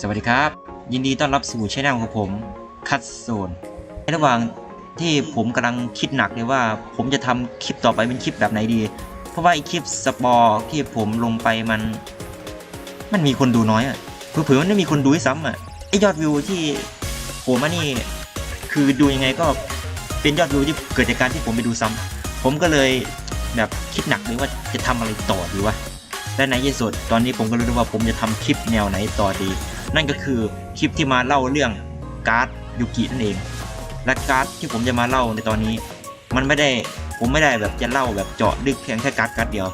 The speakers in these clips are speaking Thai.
สวัสดีครับ ยินดีต้อนรับสู่ช่องของผมคัตโซนในระหว่างที่ผมกำลังคิดหนักเลยว่า ผมจะทำคลิปต่อไปเป็นคลิปแบบไหนดี เพราะว่าไอคลิปสปอร์ที่ผมลงไปมัน มันมีคนดูน้อยอะเผื่อมันไม่มีคนดูด้วยซ้ำอะไอยอดวิวที่ผมมานี่ คือดูยังไงก็เป็นยอดวิวที่เกิดจากการที่ผมไปดูซ้ำผมก็เลยแบบคิดหนักเลยว่าจะทำอะไรต่อดีวะและในที่สุดตอนนี้ผมก็รู้แล้วว่าผมจะทำคลิปแนวไหนต่อดี นั่นก็คือคลิปที่มาเล่าเรื่องการ์ดยูกินั่นเอง และการ์ดที่ผมจะมาเล่าในตอนนี้ มันไม่ได้ผมไม่ได้แบบจะเล่าแบบเจาะลึกเพียงแค่การ์ดการ์ดเดียว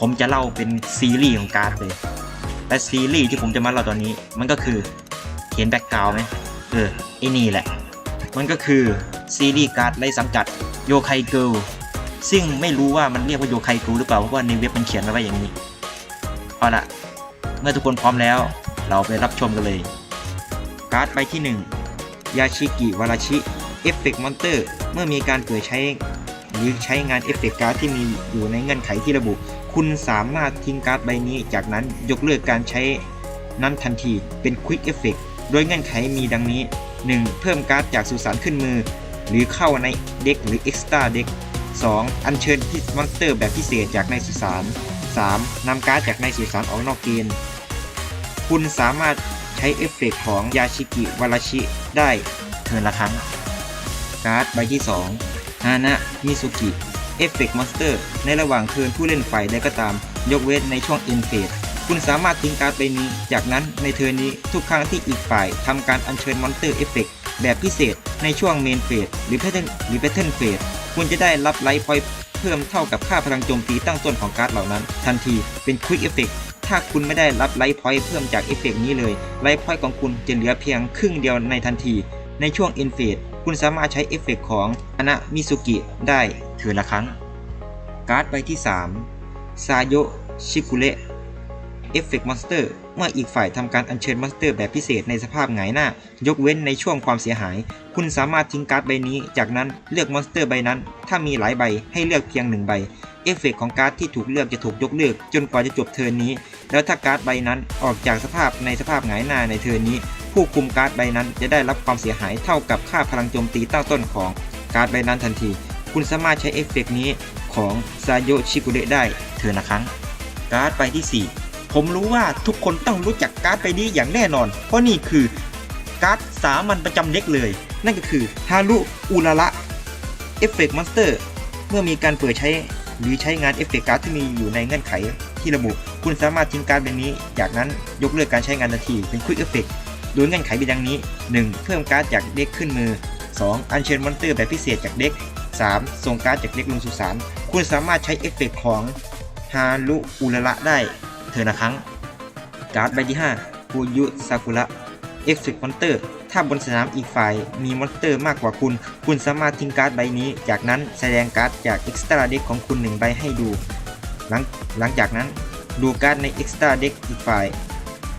ผมจะเล่าเป็นซีรีส์ของการ์ดเลยและซีรีส์ที่ผมจะมาเล่าตอนนี้ มันก็คือเห็นแบ็กกราวไหมเออไอ้นี่แหละ มันก็คือซีรีส์การ์ดไร้สังกัดโยไคเกิลซึ่งไม่รู้ว่ามันเรียกว่าโยไคเกิลหรือเปล่าเพราะว่าในเว็บมันเขียนเอาไว้อย่างนี้เอาละเมื่อทุกคนพร้อมแล้ว เราไปรับชมกันเลย การ์ดใบที่ 1 ยาชิกิวาราชิเอฟเฟกต์มอนเตอร์เมื่อมีการเปิดใช้ หรือใช้งานเอฟเฟกต์การ์ดที่มีอยู่ในเงื่อนไขที่ระบุ คุณสามารถทิ้งการ์ดใบนี้ จากนั้นยกเลิกการใช้นั้นทันทีเป็นควิกเอฟเฟกต์โดยเงื่อนไขมีดังนี้ 1. เพิ่มการ์ดจากสุสานขึ้นมือ หรือเข้าในเด็กหรือเอ็กซ์ตร้าเด็ก 2. อัญเชิญพิมอนสเตอร์แบบพิเศษจากในสุสาน 3. นำการ์ดจากในสุสานออกนอกเกณฑ์ คุณสามารถใช้เอฟเฟกต์ของยาชิกิวาราชิได้เทิร์นละครั้ง การ์ดใบที่ 2 ฮานะ มิสุกิ เอฟเฟกต์มอนสเตอร์ ในระหว่างเทิร์นผู้เล่นฝ่ายใดก็ตาม ยกเว้นในช่วงเอ็นเฟสคุณสามารถทิ้งการ์ดใบนี้ จากนั้นในเทิร์นนี้ทุกครั้งที่อีกฝ่ายทำการอัญเชิญมอนสเตอร์เอฟเฟกต์แบบพิเศษในช่วงเมนเฟสหรือแพทเทิร์นหรือแพทเทิร์นเฟสคุณจะได้รับไลฟ์พอยต์เพิ่มเท่ากับค่าพลังโจมตีตั้งต้นของการ์ดเหล่านั้น ทันทีเป็นควิกเอฟเฟก ถ้าคุณไม่ได้รับไลฟ์พอยต์เพิ่มจากเอฟเฟกนี้เลยไลฟ์พอยต์ของคุณจะเหลือเพียงครึ่งเดียวในทันที ในช่วงอ็นเฟสคุณสามารถใช้เอฟเฟกของอนะมิสุกิได้ถือละครั้ง การ์ดใบที่ 3 ซาโยชิคุเระเอฟเฟกมอนสเตอร์เมื่ออีกฝ่ายทำการอัญเชิญมอนสเตอร์แบบพิเศษในสภาพหงายหน้า ยกเว้นในช่วงความเสียหาย คุณสามารถทิ้งการ์ดใบนี้ จากนั้นเลือกมอนสเตอร์ใบนั้น ถ้ามีหลายใบให้เลือกเพียงหนึ่งใบ เอฟเฟกของการ์ดที่ถูกเลือกจะถูกยกเลิกจนกว่าจะจบเทิร์นนี้ แล้วถ้าการ์ดใบนั้นออกจากสภาพในสภาพหงายหน้าในเทิร์นนี้ ผู้คุมการ์ดใบนั้นจะได้รับความเสียหายเท่ากับค่าพลังโจมตีตั้งต้นของการ์ดใบนั้นทันที คุณสามารถใช้เอฟเฟกนี้ของซาโยชิกุเระได้เทิร์นะครั้งการ์ดใบที่ 4 ผมรู้ว่าทุกคนต้องรู้จักการ์ดใบนี้อย่างแน่นอน เพราะนี่คือการ์ดสามัญประจำเด็กเลย นั่นก็คือฮารุอุระระเอฟเฟกต์มอนสเตอร์เมื่อมีการเปิดใช้หรือใช้งานเอฟเฟกต์การ์ดที่มีอยู่ในเงื่อนไขที่ระบุ คุณสามารถทิ้งการ์ดใบนี้ จากนั้นยกเลิกการใช้งานทันทีเป็นควิกเอฟเฟกต์โดยเงื่อนไขมีดังนี้ 1. เพิ่มการ์ดจากเด็กขึ้นมือ 2. อัญเชิญมอนเตอร์แบบพิเศษจากเด็ก 3. ส่งการ์ดจากเด็กลงสุสานคุณสามารถใช้เอฟเฟกต์ของฮารุอุระระได้เธอละครั้ง การ์ดใบที่5ฟูยุซากุระเอฟเฟกต์มอนเตอร์ถ้าบนสนามอีกฝ่ายมีมอนสเตอร์มากกว่าคุณ คุณสามารถทิ้งการ์ดใบนี้ จากนั้นแสดงการ์ดจากเอ็กซ์ตร้าเด็กของคุณหนึ่งใบให้ดู หลังหลังจากนั้น ดูการ์ดใน Extra Deck อีกฝ่าย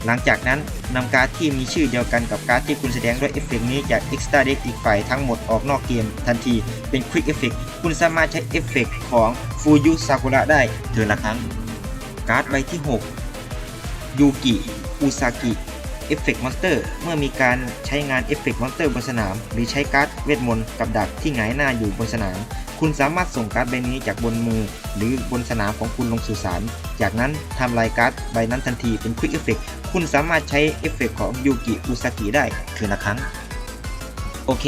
หลังจากนั้นนำการ์ดที่มีชื่อเดียวกันกับการ์ดที่คุณแสดงด้วยเอฟเฟกต์นี้จาก Extra Deck อีกฝ่ายทั้งหมดออกนอกเกมทันทีเป็น Quick Effect คุณสามารถใช้เอฟเฟกต์ของฟูยุซากุระได้เดือนละครั้ง การ์ดใบที่ 6 ยูกิอุซากิ เอฟเฟกต์มอนสเตอร์เมื่อมีการใช้งานเอฟเฟกต์มอนสเตอร์บนสนาม หรือใช้การ์ดเวทมนต์กับดักที่หงายหน้าอยู่บนสนาม คุณสามารถส่งการ์ดใบนี้จากบนมือ หรือบนสนามของคุณลงสู่สาร จากนั้นทำลายการ์ดใบนั้นทันทีเป็นควิกเอฟเฟกต์คุณสามารถใช้เอฟเฟกต์ของยูกิอุซากิได้คืนละครั้ง โอเค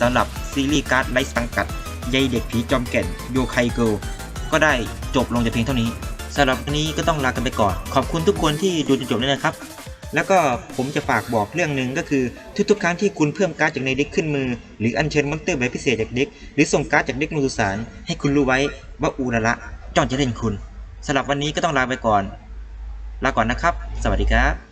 สำหรับซีรีส์การ์ดไร้สังกัดยายเด็กผีจอมแก่นโยไคเกิลก็ได้จบลงแต่เพียงเท่านี้สำหรับวันนี้ก็ต้องลากันไปก่อน ขอบคุณทุกคนที่ดูจนจบเลยนะครับ แล้วก็ผมจะฝากบอกเรื่องหนึ่งก็คือทุกๆครั้งที่คุณเพิ่มการ์ดจากในเด็กขึ้นมือ หรืออัญเชิญมอนสเตอร์แบบพิเศษจากเด็ก หรือส่งการ์ดจากเด็กลงสุสานให้คุณรู้ไว้ว่าอูนาระจ้องจะเล่นคุณสำหรับวันนี้ก็ต้องลาไปก่อน ลาก่อนนะครับ สวัสดีครับ